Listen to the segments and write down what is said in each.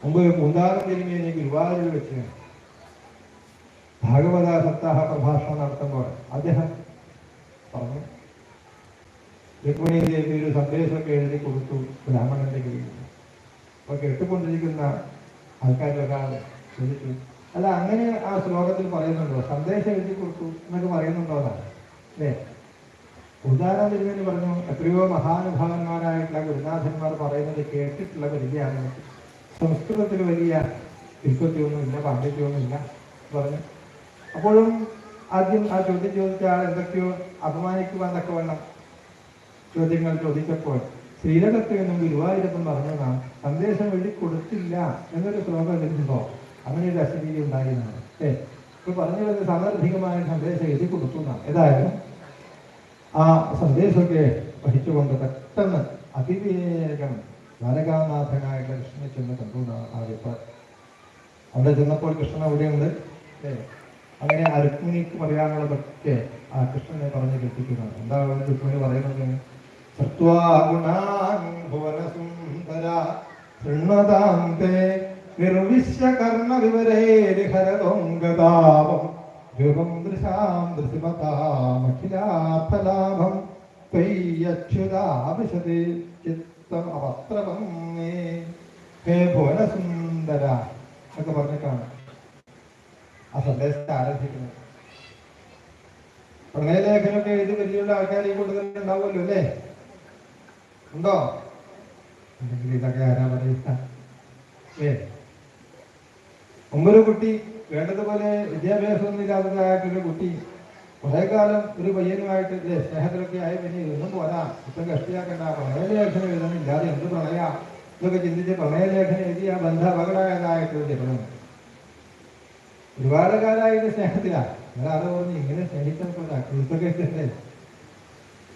മുമ്പ് പൂന്താനം തിരുമേനി ഗുരുവായൂരിൽ വെച്ച് ഭാഗവത സപ്താഹ പ്രഭാഷണം നടത്തുമ്പോൾ അദ്ദേഹം പറഞ്ഞു രുക്മിണി ദേവി ഒരു സന്ദേശമൊക്കെ എഴുതി കൊടുത്തു ബ്രാഹ്മണന്റെ കീഴിൽ അപ്പൊ കേട്ടുകൊണ്ടിരിക്കുന്ന ആൾക്കാരൊരാൾ ചോദിച്ചു അല്ല അങ്ങനെ ആ ശ്ലോകത്തിൽ പറയുന്നുണ്ടോ? സന്ദേശം എഴുതി കൊടുത്തു എന്നൊക്കെ പറയുന്നുണ്ടോ എന്നാണ്? അല്ലേ? ഉദാഹരണം തിരുമേനി പറഞ്ഞു എത്രയോ മഹാനുഭാവന്മാരായിട്ടുള്ള ഗുരുനാഥന്മാർ പറയുന്നത് കേട്ടിട്ടുള്ള പരിചയമാണ് സംസ്കൃതത്തിൽ വലിയ വിൽപ്പത്തിയൊന്നുമില്ല പാണ്ഡിത്യമൊന്നുമില്ല പറഞ്ഞു. അപ്പോഴും ആദ്യം ആ ചോദ്യം ചോദിച്ച ആൾ എന്തൊക്കെയോ അപമാനിക്കുവാന്നൊക്കെ വേണം ചോദ്യങ്ങൾ ചോദിച്ചപ്പോൾ ശ്രീരംഗത്ത് നിന്നും ഗുരുവായൂരപ്പം പറഞ്ഞതാണ് സന്ദേശം എഴുതി കൊടുത്തില്ല എന്നൊരു ശ്ലോകം ലഭിച്ചപ്പോ അങ്ങനെ ഒരു ഉണ്ടായിരുന്നതാണ് ഏ ഇപ്പൊ പറഞ്ഞു വരുന്ന സമർദ്ധികമായ സന്ദേശം എഴുതി കൊടുത്തു എന്നാണ്. ഏതായാലും ആ സന്ദേശമൊക്കെ വഹിച്ചുകൊണ്ട് പെട്ടെന്ന് അതിവേഗം ദ്വാരകാനാഥനായിട്ടുള്ള കൃഷ്ണനെ ചെന്ന് കണ്ടു എന്നാണ് അവിടെ ചെന്നപ്പോൾ കൃഷ്ണൻ അവിടെയുണ്ട്. അങ്ങനെ ആ രുക്മിണിക്ക് പറയാനുള്ളതൊക്കെ ആ കൃഷ്ണനെ പറഞ്ഞ് കേൾപ്പിക്കുന്നത് എന്താ രുക്മിണി പറയുന്നത്? സത്വാ ഗുണാൻ ഭുവനസുന്ദര ശൃണ്വതാം തേ നിർവിശ്യ കർണ ചിത്തം അവസ്ത്രവം മേ ഹേ ഭുവനസുന്ദര എന്നൊക്കെ പറഞ്ഞിട്ടാണ് ആ സന്ദേശത്തെ ആരംഭിക്കുന്നത്. പ്രണയലേഖനമൊക്കെ എഴുതി വലിയുള്ള ആൾക്കാർ ഈ കൂട്ടത്തിൽ ഉണ്ടാവുമല്ലോ അല്ലേ? ഉണ്ടോ? ഇതൊക്കെ ആരാ പറയുക? ഏ. കുട്ടി വേണ്ടതുപോലെ വിദ്യാഭ്യാസമൊന്നും ഇല്ലാത്തതായിട്ടൊരു കുട്ടി കുറെ കാലം ഒരു പയ്യനുമായിട്ട് ഇല്ലേ സ്നേഹത്തിലൊക്കെ ആയി പിന്നെ ഇതൊന്നും പോരാ. ഇപ്പം കഷ്ടിയാക്കണ്ട പ്രണയലേഖനം എഴുതാനില്ലാതെ എന്ത് പ്രണയ ഇതൊക്കെ ചിന്തിച്ച് പ്രണയലേഖനം എഴുതി ആ ബന്ധ അപകടമായതായിട്ടൊരു ചിത്രം ഒരുപാട് കാലമായിട്ട് സ്നേഹത്തിലാ. ഒരാളെ പറഞ്ഞ് ഇങ്ങനെ സ്നേഹിച്ചപ്പോഴാ ഇതൊക്കെ ഇല്ലേ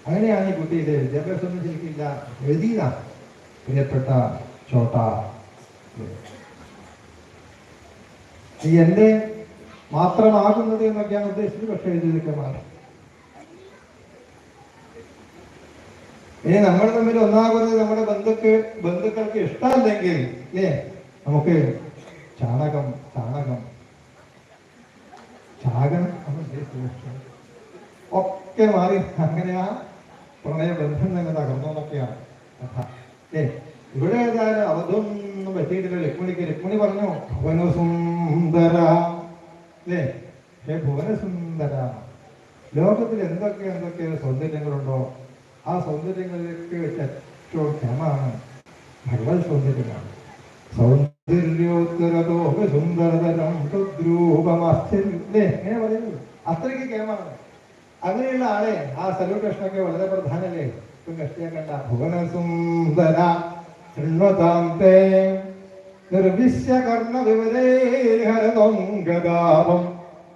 അങ്ങനെയാണ് ഈ കുട്ടിയുടെ വിദ്യാഭ്യാസം ഒന്നും ശരിക്കില്ല. എഴുതിയതാ. പ്രിയപ്പെട്ട ചോട്ട. എന്റെ മാത്രമാകുന്നത് എന്നൊക്കെയാണ് ഉദ്ദേശിച്ചത്. പക്ഷെ എഴുതിയതൊക്കെ മാറി ഇനി നമ്മൾ തമ്മിൽ ഒന്നാകുന്നത് നമ്മുടെ ബന്ധുക്ക് ബന്ധുക്കൾക്ക് ഇഷ്ടമല്ലെങ്കിൽ ഏ നമുക്ക് ചാണകം ചാണകം. ചാകണം ഒക്കെ മാറി അങ്ങനെയാ പ്രണയ ബന്ധം തന്നെ കഥ. ഏ ഇവിടെ ഏതായാലും അവധൊന്നും പറ്റിയിട്ടില്ല. രുക്മിണിക്ക് രുക്മിണി പറഞ്ഞു ഭുവനസുന്ദര അല്ലേ? ഹേ ഭുവനസുന്ദര. ലോകത്തിൽ എന്തൊക്കെ എന്തൊക്കെ സൗന്ദര്യങ്ങളുണ്ടോ ആ സൗന്ദര്യങ്ങളിലേക്ക് ഏറ്റവും ക്ഷമാണ് ഭഗവത് സൗന്ദര്യമാണ്. സൗന്ദര്യോത്തരലോക സുന്ദരതരം തദ്രൂപമാശ്ചര്യം അല്ലേ എങ്ങനെ പറയുന്നത് അത്രയ്ക്ക് കേമാണ് അങ്ങനെയുള്ള ആളെ ആ സല്യൂട്ടേഷനൊക്കെ വളരെ പ്രധാനല്ലേ? ഇപ്പം കഷ്ടിയാക്കണ്ട ഭുവനസുന്ദര. ശൃണ്വതാം തേ. നിർവിശ്യ കർണ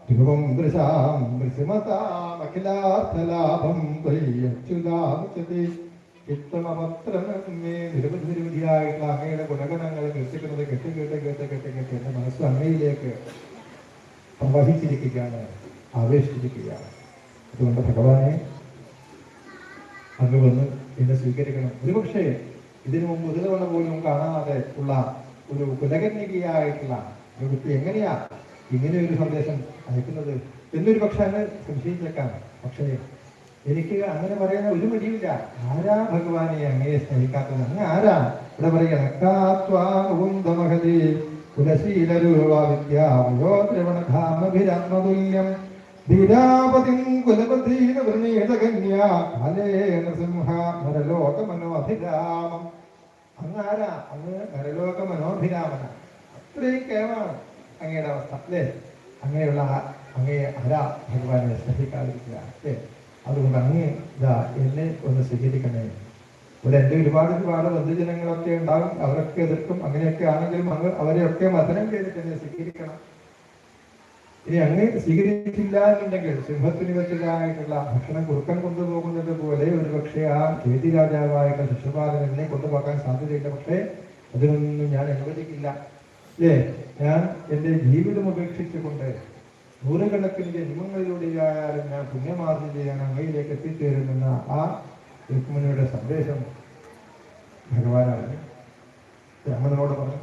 ധ്രുവം ദൃശാം ദൃശ്യമതാമഖിലാർത്ഥലാഭം ത്വയ്യച്യുതാമുച്ചതി ചിത്തമപത്രമേ നിരവധി നിരവധിയായിട്ടുള്ള അങ്ങയുടെ ഗുണഗണങ്ങൾ കീർത്തിക്കുന്നത് കെട്ടി കേട്ട് കേട്ട് കേട്ട് കേട്ട് എന്റെ മനസ്സ് അങ്ങയിലേക്ക് പ്രവഹിച്ചിരിക്കുകയാണ് ആവേശിച്ചിരിക്കുകയാണ്. അതുകൊണ്ട് ഭഗവാനെ അങ്ങ് വന്ന് എന്നെ സ്വീകരിക്കണം. ഒരുപക്ഷേ ഇതിനു മുമ്പ് ഒരു പോലും കാണാതെ ഉള്ള ഒരു കുലകന്യകയായിട്ടുള്ള കുട്ടി എങ്ങനെയാ ഇങ്ങനെ ഒരു സന്ദേശം അയക്കുന്നത്? എന്നൊരു പക്ഷെ അങ്ങ് സംശയിച്ചേക്കാം. പക്ഷേ എനിക്ക് അങ്ങനെ പറയുന്ന ഒരു മടിയില്ല ആരാ ഭഗവാനെ അങ്ങനെ സ്നേഹിക്കാത്തത്? അങ്ങ് ആരാ? ഇവിടെ പറയുകമഹതി കുലശീലരൂപ വിദ്യാവയോദ്രവണധാമഭിരാത്മതുല്യം ധീരാപതിം കുലപതീന വൃണീതകന്യാ കാലേ നൃസിംഹ നരലോക മനോഭിരാമം അങ്ങ് ആരാ അങ്ങ് നരലോക മനോഭിരാമന. അത്രയും കേമാണ് അങ്ങയുടെ അവസ്ഥ അല്ലേ? അങ്ങനെയുള്ള അങ്ങയെ ആരാ ഭഗവാനെ സ്നേഹിക്കാതിരിക്കുക അല്ലേ? അതുകൊണ്ട് അങ്ങ് ഇതാ എന്നെ ഒന്ന് സ്വീകരിക്കണേ. ഇവിടെ എന്റെ ഒരുപാട് ഒരുപാട് ബന്ധുജനങ്ങളൊക്കെ ഉണ്ടാകും അവരൊക്കെ എതിർക്കും അങ്ങനെയൊക്കെ ആണെങ്കിലും അങ്ങ് അവരെയൊക്കെ മതനം ചെയ്തിട്ട് എന്നെ സ്വീകരിക്കണം. ഇനി അങ്ങ് സ്വീകരിച്ചില്ല എന്നുണ്ടെങ്കിൽ സിംഹത്തിന് വെച്ചതായിട്ടുള്ള ഭക്ഷണം കുറുക്കൻ കൊണ്ടുപോകുന്നത് പോലെ ഒരു പക്ഷേ ആ ചേതി രാജാവായിട്ടുള്ള ശിശുപാലൻ എന്നെ കൊണ്ടുപോകാൻ സാധ്യതയില്ല പക്ഷേ അതിനൊന്നും ഞാൻ അനുവദിക്കില്ല. അല്ലേ? ഞാൻ എന്റെ ജീവിതം ഉപേക്ഷിച്ചുകൊണ്ട് നൂറുകണക്കിന് ജന്മങ്ങളിലൂടെയായാലും ഞാൻ പുണ്യമാർജം ചെയ്യാൻ അങ്ങയിലേക്ക് എത്തിച്ചേരുമെന്ന ആ രുക്മിണിയുടെ സന്ദേശം ഭഗവാനാണ് രാമനോട് പറഞ്ഞു.